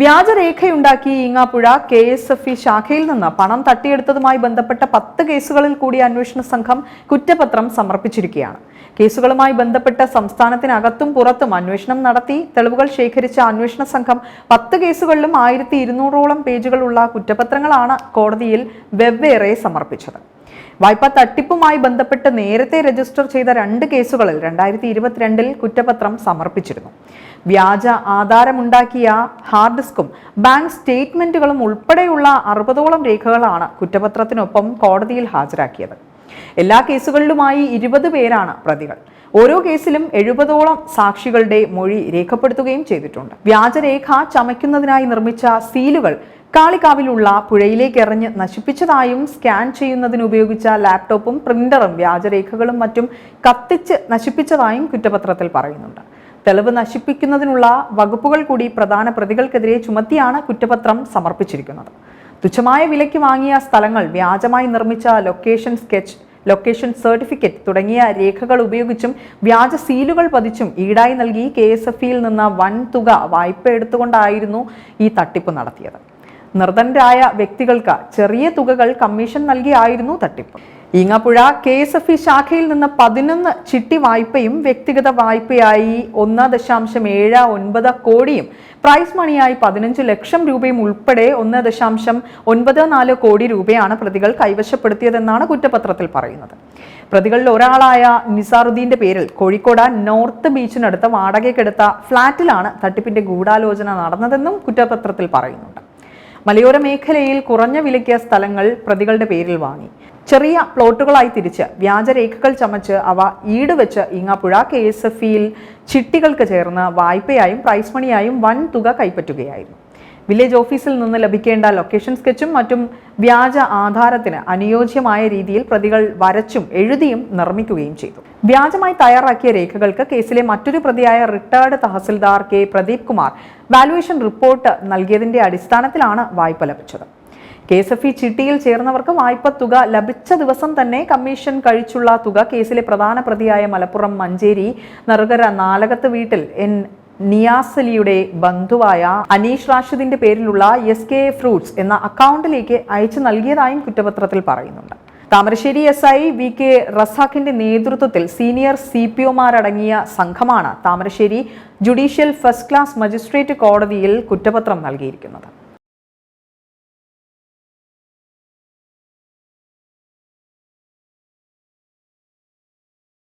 വ്യാജരേഖയുണ്ടാക്കി Eengapuzha K S F E ശാഖയിൽ നിന്ന് പണം തട്ടിയെടുത്തതുമായി ബന്ധപ്പെട്ട പത്ത് കേസുകളിൽ കൂടി അന്വേഷണ സംഘം കുറ്റപത്രം സമർപ്പിച്ചിരിക്കുകയാണ്. കേസുകളുമായി ബന്ധപ്പെട്ട സംസ്ഥാനത്തിനകത്തും പുറത്തും അന്വേഷണം നടത്തി തെളിവുകൾ ശേഖരിച്ച അന്വേഷണ സംഘം പത്ത് കേസുകളിലും ആയിരത്തി ഇരുന്നൂറോളം പേജുകളുള്ള കുറ്റപത്രങ്ങളാണ് കോടതിയിൽ വെവ്വേറെ സമർപ്പിച്ചത്. വായ്പാ തട്ടിപ്പുമായി ബന്ധപ്പെട്ട് നേരത്തെ രജിസ്റ്റർ ചെയ്ത രണ്ട് കേസുകളിൽ രണ്ടായിരത്തി ഇരുപത്തിരണ്ടിൽ കുറ്റപത്രം സമർപ്പിച്ചിരുന്നു. വ്യാജ ആധാരമുണ്ടാക്കിയ ഹാർഡ് ഡിസ്കും ബാങ്ക് സ്റ്റേറ്റ്മെന്റുകളും ഉൾപ്പെടെയുള്ള അറുപതോളം രേഖകളാണ് കുറ്റപത്രത്തിനൊപ്പം കോടതിയിൽ ഹാജരാക്കിയത്. എല്ലാ കേസുകളിലുമായി ഇരുപത് പേരാണ് പ്രതികൾ. ഓരോ കേസിലും എഴുപതോളം സാക്ഷികളുടെ മൊഴി രേഖപ്പെടുത്തുകയും ചെയ്തിട്ടുണ്ട്. വ്യാജരേഖ ചമയ്ക്കുന്നതിനായി നിർമ്മിച്ച സീലുകൾ കാളികാവിലുള്ള പുഴയിലേക്ക് എറിഞ്ഞ് നശിപ്പിച്ചതായും സ്കാൻ ചെയ്യുന്നതിന് ഉപയോഗിച്ച ലാപ്ടോപ്പും പ്രിന്ററും വ്യാജരേഖകളും മറ്റും കത്തിച്ച് നശിപ്പിച്ചതായും കുറ്റപത്രത്തിൽ പറയുന്നുണ്ട്. തെളിവ് നശിപ്പിക്കുന്നതിനുള്ള വകുപ്പുകൾ കൂടി പ്രധാന പ്രതികൾക്കെതിരെ ചുമത്തിയാണ് കുറ്റപത്രം സമർപ്പിച്ചിരിക്കുന്നത്. തുച്ഛമായ വിലയ്ക്ക് വാങ്ങിയ സ്ഥലങ്ങൾ വ്യാജമായി നിർമ്മിച്ച ലൊക്കേഷൻ സ്കെച്ച് ലൊക്കേഷൻ സർട്ടിഫിക്കറ്റ് തുടങ്ങിയ രേഖകൾ ഉപയോഗിച്ചും വ്യാജ സീലുകൾ പതിച്ചും ഈടായി നൽകി കെ എസ് എഫ് ഇയിൽ നിന്ന് വൻ തുക വായ്പ എടുത്തുകൊണ്ടായിരുന്നു ഈ തട്ടിപ്പ് നടത്തിയത്. നിർധനരായ വ്യക്തികൾക്ക് ചെറിയ തുകകൾ കമ്മീഷൻ നൽകിയായിരുന്നു തട്ടിപ്പ്. Eengapuzha K S F E ശാഖയിൽ നിന്ന് പതിനൊന്ന് ചിട്ടി വായ്പയും വ്യക്തിഗത വായ്പയായി ഒന്ന് ദശാംശം ഏഴ് ഒൻപത് കോടിയും. പ്രൈസ് മണിയായി പതിനഞ്ച് ലക്ഷം രൂപയും ഉൾപ്പെടെ ഒന്ന് ദശാംശം ഒൻപത് നാല് കോടി രൂപയാണ് പ്രതികൾ കൈവശപ്പെടുത്തിയതെന്നാണ് കുറ്റപത്രത്തിൽ പറയുന്നത്. പ്രതികളിൽ ഒരാളായ നിസാറുദ്ദീന്റെ പേരിൽ കോഴിക്കോട് നോർത്ത് ബീച്ചിനടുത്ത് വാടകയ്ക്കെടുത്ത ഫ്ളാറ്റിലാണ് തട്ടിപ്പിന്റെ ഗൂഢാലോചന നടന്നതെന്നും കുറ്റപത്രത്തിൽ പറയുന്നുണ്ട്. മലയോര മേഖലയിൽ കുറഞ്ഞ വിലയ്ക്ക് സ്ഥലങ്ങൾ പ്രതികളുടെ പേരിൽ വാങ്ങി. ചെറിയ പ്ലോട്ടുകളായി തിരിച്ച് വ്യാജരേഖകൾ ചമച്ച് അവ ഈടുവെച്ച് ഇങ്ങാപ്പുഴ കെ എസ് എഫ് ഇയിൽ ചിട്ടികൾക്ക് ചേർന്ന് വായ്പയായും പ്രൈസ് മണിയായും വൻ തുക കൈപ്പറ്റുകയായിരുന്നു. വില്ലേജ് ഓഫീസിൽ നിന്ന് ലഭിക്കേണ്ട ലൊക്കേഷൻ സ്കെച്ചും മറ്റും വ്യാജ ആധാരത്തിന് അനുയോജ്യമായ രീതിയിൽ പ്രതികൾ വരച്ചും എഴുതിയും നിർമ്മിക്കുകയും ചെയ്തു. വ്യാജമായി തയ്യാറാക്കിയ രേഖകൾക്ക് കേസിലെ മറ്റൊരു പ്രതിയായ retired tahsildar K Pradeep Kumar valuation report നൽകിയതിന്റെ അടിസ്ഥാനത്തിലാണ് വായ്പ ലഭിച്ചത്. കെ എസ് എഫ് ഇ ചിട്ടിയിൽ ചേർന്നവർക്ക് വായ്പ തുക ലഭിച്ച ദിവസം തന്നെ കമ്മീഷൻ കഴിച്ചുള്ള തുക കേസിലെ പ്രധാന പ്രതിയായ മലപ്പുറം മഞ്ചേരി നറുകര നാലകത്ത് വീട്ടിൽ എൻ നിയാസലിയുടെ ബന്ധുവായ അനീഷ് റാഷിദിന്റെ പേരിലുള്ള എസ് കെ ഫ്രൂട്ട്സ് എന്ന അക്കൗണ്ടിലേക്ക് അയച്ചു നൽകിയതായും കുറ്റപത്രത്തിൽ പറയുന്നുണ്ട്. Thamarassery S I V K റസാഖിന്റെ നേതൃത്വത്തിൽ സീനിയർ സി പി ഒമാരടങ്ങിയ സംഘമാണ് Thamarassery judicial first class magistrate കോടതിയിൽ കുറ്റപത്രം നൽകിയിരിക്കുന്നത്.